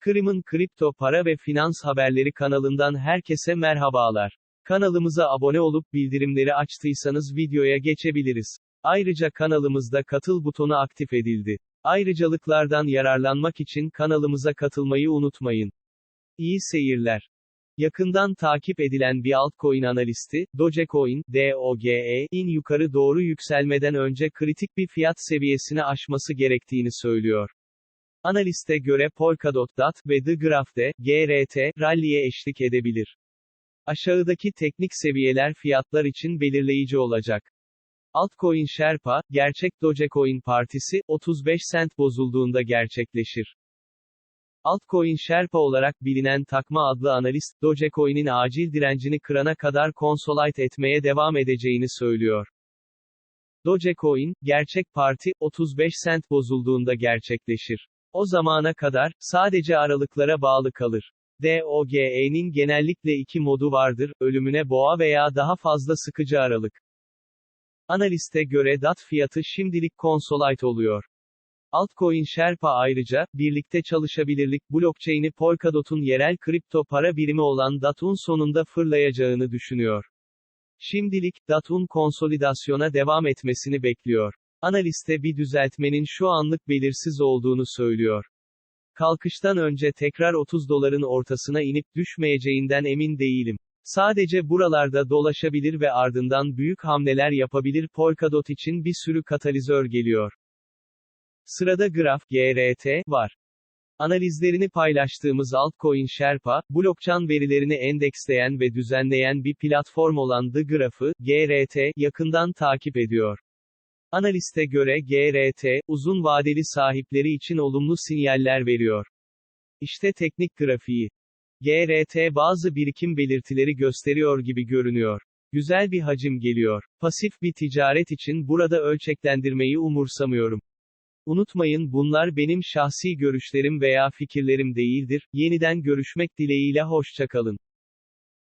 Kırım'ın kripto para ve finans haberleri kanalından herkese merhabalar. Kanalımıza abone olup bildirimleri açtıysanız videoya geçebiliriz. Ayrıca kanalımızda katıl butonu aktif edildi. Ayrıcalıklardan yararlanmak için kanalımıza katılmayı unutmayın. İyi seyirler. Yakından takip edilen bir altcoin analisti, Dogecoin, DOGE, in yukarı doğru yükselmeden önce kritik bir fiyat seviyesini aşması gerektiğini söylüyor. Analiste göre Polkadot DAT ve The Graph'te, GRT, ralliye eşlik edebilir. Aşağıdaki teknik seviyeler fiyatlar için belirleyici olacak. Altcoin Sherpa, gerçek Dogecoin partisi, 35 sent bozulduğunda gerçekleşir. Altcoin Sherpa olarak bilinen Takma adlı analist, Dogecoin'in acil direncini kırana kadar consolidate etmeye devam edeceğini söylüyor. Dogecoin, gerçek parti, 35 sent bozulduğunda gerçekleşir. O zamana kadar, sadece aralıklara bağlı kalır. DOGE'nin genellikle iki modu vardır, ölümüne boğa veya daha fazla sıkıcı aralık. Analiste göre DAT fiyatı şimdilik consolidate oluyor. Altcoin Sherpa ayrıca, birlikte çalışabilirlik blockchain'i Polkadot'un yerel kripto para birimi olan DAT'un sonunda fırlayacağını düşünüyor. Şimdilik, DAT'un konsolidasyona devam etmesini bekliyor. Analiste bir düzeltmenin şu anlık belirsiz olduğunu söylüyor. Kalkıştan önce tekrar 30 doların ortasına inip düşmeyeceğinden emin değilim. Sadece buralarda dolaşabilir ve ardından büyük hamleler yapabilir Polkadot için bir sürü katalizör geliyor. Sırada Graph, GRT, var. Analizlerini paylaştığımız altcoin Sherpa, blockchain verilerini endeksleyen ve düzenleyen bir platform olan The Graph'ı, GRT, yakından takip ediyor. Analiste göre GRT, uzun vadeli sahipleri için olumlu sinyaller veriyor. İşte teknik grafiği. GRT bazı birikim belirtileri gösteriyor gibi görünüyor. Güzel bir hacim geliyor. Pasif bir ticaret için burada ölçeklendirmeyi umursamıyorum. Unutmayın bunlar benim şahsi görüşlerim veya fikirlerim değildir. Yeniden görüşmek dileğiyle hoşçakalın.